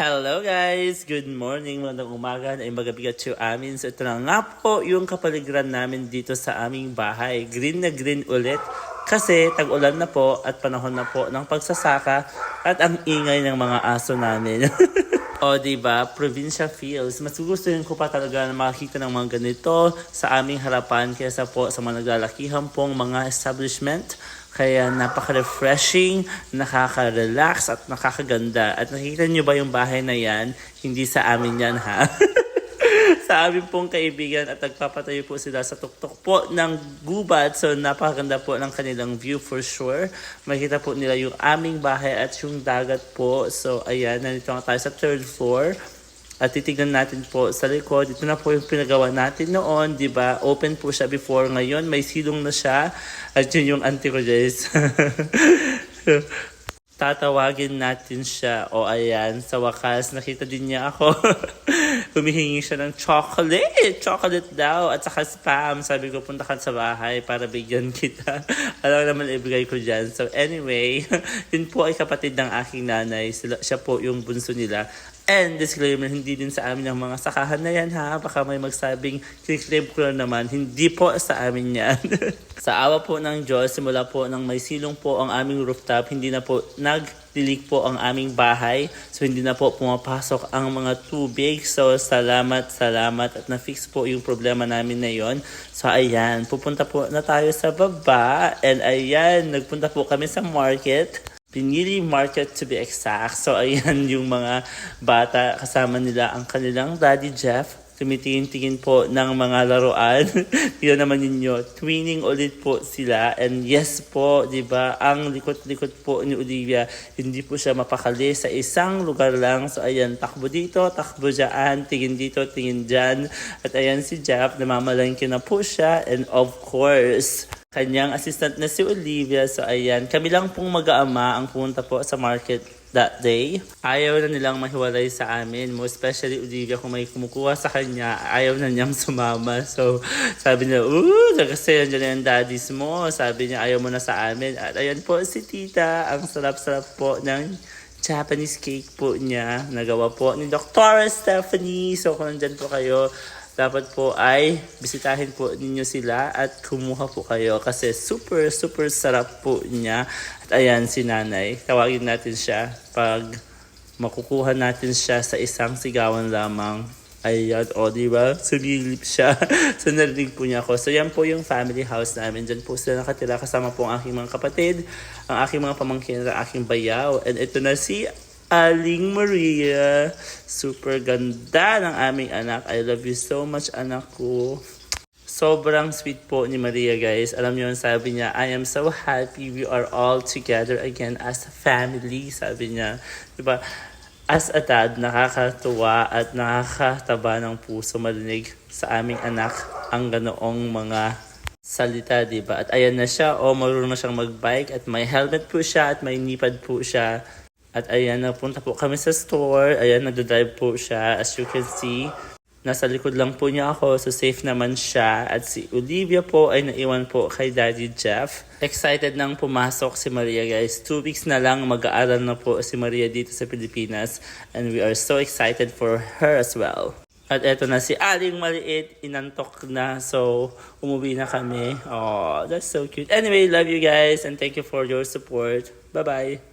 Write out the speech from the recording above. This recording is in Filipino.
Hello guys! Good morning, magandang umaga na magabigat to amin. So ito na nga po yung kapaligiran namin dito sa aming bahay. Green na green ulit kasi tag-ulan na po at panahon na po ng pagsasaka at ang ingay ng mga aso namin. O, di ba? Provincial feels. Mas gugustuhin ko pa talaga na makakita ng mga ganito sa aming harapan kaysa po sa mga naglalakihan pong mga establishment. Kaya napaka-refreshing, nakaka-relax at nakakaganda. At nakikita nyo ba yung bahay na yan? Hindi sa amin yan ha. sa amin pong kaibigan at nagpapatayo po sila sa tuktok po ng gubat. So napakaganda po ng kanilang view for sure. Makita po nila yung aming bahay at yung dagat po. So ayan, nandito nga tayo sa third floor. At titignan natin po sa likod. Ito na po yung pinagawa natin noon, di ba? Open po siya before. Ngayon, may silong na siya. At yun yung auntie ko, tatawagin natin siya. O ayan, sa wakas, nakita din niya ako. Humihingi siya ng chocolate. Chocolate daw. At saka spam. Sabi ko, punta ka sa bahay para bigyan kita. Alam naman ibigay ko dyan. So anyway, yun po ay kapatid ng aking nanay. Sila, siya po yung bunso nila. And disclaimer, hindi din sa amin ang mga sakahan na yan ha. Baka may magsabing, kiklaim ko na naman. Hindi po sa amin yan. sa awa po ng Diyos, simula po ng may silong po ang aming rooftop, hindi na po nagdilig po ang aming bahay. So hindi na po pumapasok ang mga tubig. So salamat, salamat at na-fix po yung problema namin na yon. So ayan, pupunta po na tayo sa baba. And ayan, nagpunta po kami sa market. Pinili Market to be exact. So, ayan yung mga bata kasama nila ang kanilang daddy Jeff. Tumitingin-tingin po ng mga laruan. Yun naman ninyo. Twinning ulit po sila. And yes po, di ba, ang likot-likot po ni Olivia, hindi po siya mapakali sa isang lugar lang. So, ayan, takbo dito, takbo dyan, tingin dito, tingin dyan. At ayan si Jeff, namamalangkin na po siya. And of course, kanyang assistant na si Olivia. So ayan, kami lang pong mag-aama ang pumunta po sa market that day. Ayaw na nilang mahiwalay sa amin. Mo especially Olivia kung may kumukuha sa kanya, ayaw na niyang sumama. So sabi niya, ooh, kasi nandiyan na yung daddies mo. Sabi niya, ayaw mo na sa amin. At ayan po si tita, ang sarap-sarap po ng Japanese cake po niya. Nagawa po ni Dr. Stephanie. So kung nandyan po kayo, dapat po ay bisitahin po ninyo sila at kumuha po kayo kasi super super sarap po niya. At ayan si nanay, tawagin natin siya pag makukuha natin siya sa isang sigawan lamang. Ayan, o di ba? Sumilip siya. so narinig po niya ako. So yan po yung family house namin. Diyan po sila nakatira kasama po ang aking mga kapatid, ang aking mga pamangkin, ang aking bayaw. And ito na si Aling Maria. Super ganda ng aming anak. I love you so much, anak ko. Sobrang sweet po ni Maria, guys. Alam niyo, sabi niya, I am so happy we are all together again as a family. Sabi niya, di ba? As a dad, nakakatuwa at nakakataba ng puso marinig sa aming anak ang ganoong mga salita, di ba? At ayan na siya, o oh, marunong na siyang magbike at may helmet po siya at may nipad po siya. At ayan, napunta po kami sa store. Ayan, nagdadrive po siya. As you can see, nasa likod lang po niya ako. So, safe naman siya. At si Olivia po ay naiwan po kay Daddy Jeff. Excited nang pumasok si Maria, guys. Two weeks na lang mag-aaral na po si Maria dito sa Pilipinas. And we are so excited for her as well. At eto na si Aling Maliit, inantok na. So, umuwi na kami. Oh, that's so cute. Anyway, love you guys and thank you for your support. Bye-bye.